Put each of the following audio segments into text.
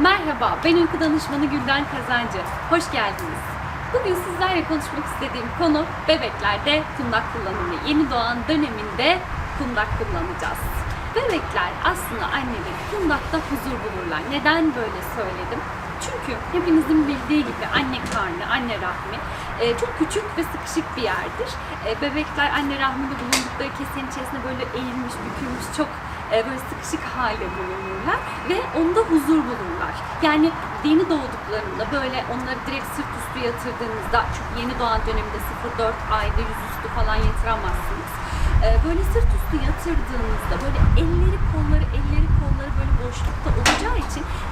Merhaba, ben uyku danışmanı Gülden Kazancı. Hoş geldiniz. Bugün sizlerle konuşmak istediğim konu bebeklerde kundak kullanımı. Yeni doğan döneminde kundak kullanacağız. Bebekler aslında anneleri kundakta huzur bulurlar. Neden böyle söyledim? Çünkü hepinizin bildiği gibi anne karnı, anne rahmi e, çok küçük ve sıkışık bir yerdir. E, Bebekler anne rahminde bulundukları kesenin içerisinde böyle eğilmiş, bükülmüş, çok böyle sıkışık halde bulunurlar ve onda huzur bulurlar. Yani yeni doğduklarında böyle onları direkt sırt üstü yatırdığınızda çünkü yeni doğan döneminde 0-4 ayda yüzüstü falan yatıramazsınız. E, Böyle sırt üstü yatırdığınızda böyle elleri kolları elleri kolları böyle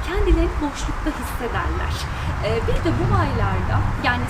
kendilerini boşlukta hissederler. E, Bir de bu aylarda yani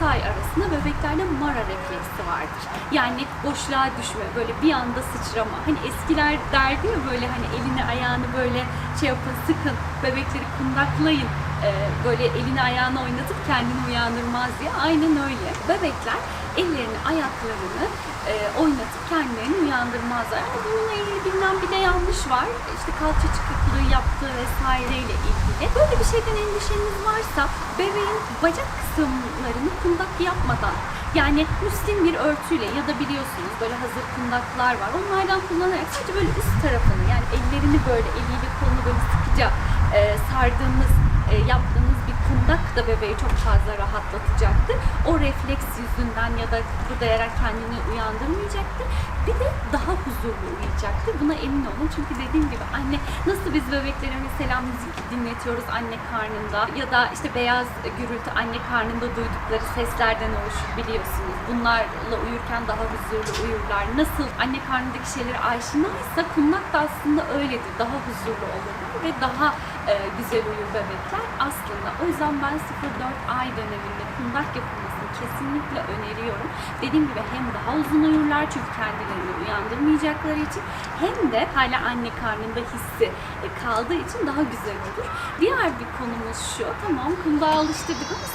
0-6 ay arasında bebeklerde mara refleksi vardır. Yani boşluğa düşme, böyle bir anda sıçrama. Hani eskiler derdi ya böyle hani elini ayağını böyle şey yapın, sıkın, bebekleri kundaklayın. e, Böyle elini ayağını oynatıp kendini uyandırmaz diye. Aynen öyle. Bebekler ellerini, ayaklarını e, oynatıp kendilerini uyandırmazlar. Ama bununla ilgili bilinen bir de yanlış var. İşte kalça çıkıklığı yaptığı vesaireyle ilgili. Böyle bir şeyden endişeniz varsa bebeğin bacak kısımlarını kundak yapmadan yani müslim bir örtüyle ya da biliyorsunuz böyle hazır kundaklar var. Onlardan kullanarak sadece böyle üst tarafını yani ellerini böyle eliyle kolunu böyle sıkıca e, sardığımız e, yaptığımız kundak da bebeği çok fazla rahatlatacaktır. O refleks yüzünden ya da kıpırdayarak kendini uyandırmayacaktır. Bir de daha huzurlu uyuyacaktır. Buna emin olun. Çünkü dediğim gibi anne nasıl biz bebeklere mesela müzik dinletiyoruz anne karnında ya da işte beyaz gürültü anne karnında duydukları seslerden oluşur biliyorsunuz. Bunlarla uyurken daha huzurlu uyurlar. Nasıl anne karnındaki şeyleri aşinaysa kundak da aslında öyledir. Daha huzurlu olurlar ve daha e, güzel uyur bebekler aslında. O yüzden ben 0-4 ay döneminde kundak yapılmasını kesinlikle öneriyorum. Dediğim gibi hem daha uzun uyurlar çünkü kendilerini uyandırmayacakları için hem de hala anne karnında hissi e, kaldığı için daha güzel olur. Diğer bir konumuz şu. Tamam kundağa alıştırdık ama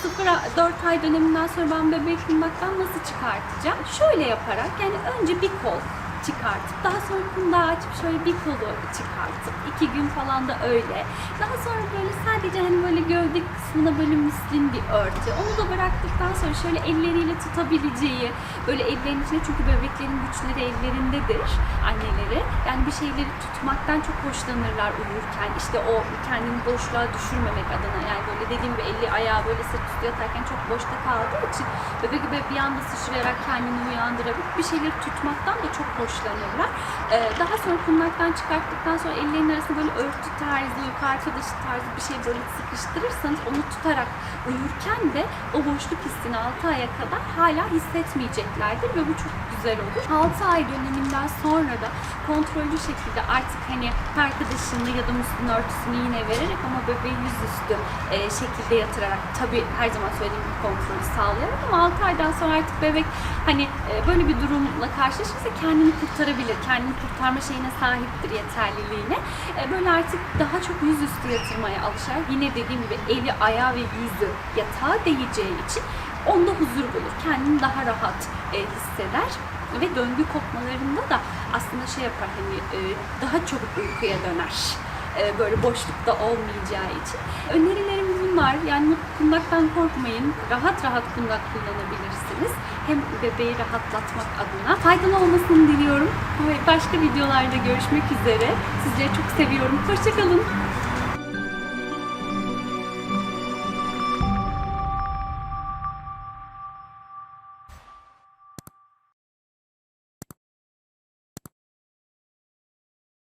0-4 ay döneminden sonra ben bebeği kundaktan nasıl çıkartacağım? Şöyle yaparak yani önce bir kol çıkartıp daha sonra kundağı açıp şöyle bir kolu çıkartıp iki gün falan da öyle. Daha sonra böyle sadece hani böyle gövde kısmına böyle müslin bir örtü. Onu da bıraktıktan sonra şöyle elleriyle tutabileceği böyle ellerin içinde çünkü bebeklerin güçleri ellerindedir anneleri. Yani bir şeyleri tutmaktan çok hoşlanırlar uyurken. İşte o kendini boşluğa düşürmemek adına yani böyle dediğim gibi eli ayağı böyle sırt üstü yatarken çok boşta kaldığı için bebek gibi bir anda sıçrayarak kendini uyandırabilir. Bir şeyleri tutmaktan da çok hoşlanırlar. Ee, daha sonra kundaktan çıkarttıktan sonra ellerinin arasında böyle örtü tarzı, uyku arkadaşı tarzı bir şey böyle sıkıştırırsanız onu tutarak uyurken de o boşluk hissini 6 aya kadar hala hissetmeyeceklerdir ve bu çok güzel olur. 6 ay döneminden sonra da kontrollü şekilde artık hani arkadaşını ya da musluğun örtüsünü yine vererek ama bebeği yüzüstü e, şekilde yatırarak tabi her zaman söylediğim gibi kontrolü sağlayarak ama 6 aydan sonra artık bebek hani e, böyle bir durumla karşılaşırsa kendini kurtarabilir. Kendini kurtarma şeyine sahiptir yeterliliğine. E, böyle artık daha çok yüzüstü yatırmaya alışar. Yine dediğim gibi eli, ayağı ve yüzü yatağa değeceği için onda huzur bulur. Kendini daha rahat e, hisseder ve döngü kopmalarında da aslında şey yapar hani e, daha çabuk uykuya döner. E, böyle boşlukta olmayacağı için. Önerilerim bunlar. Yani kundaktan korkmayın. Rahat rahat kundak kullanabilirsiniz. Hem bebeği rahatlatmak adına. Faydalı olmasını diliyorum. Başka videolarda görüşmek üzere. Sizleri çok seviyorum. Hoşçakalın.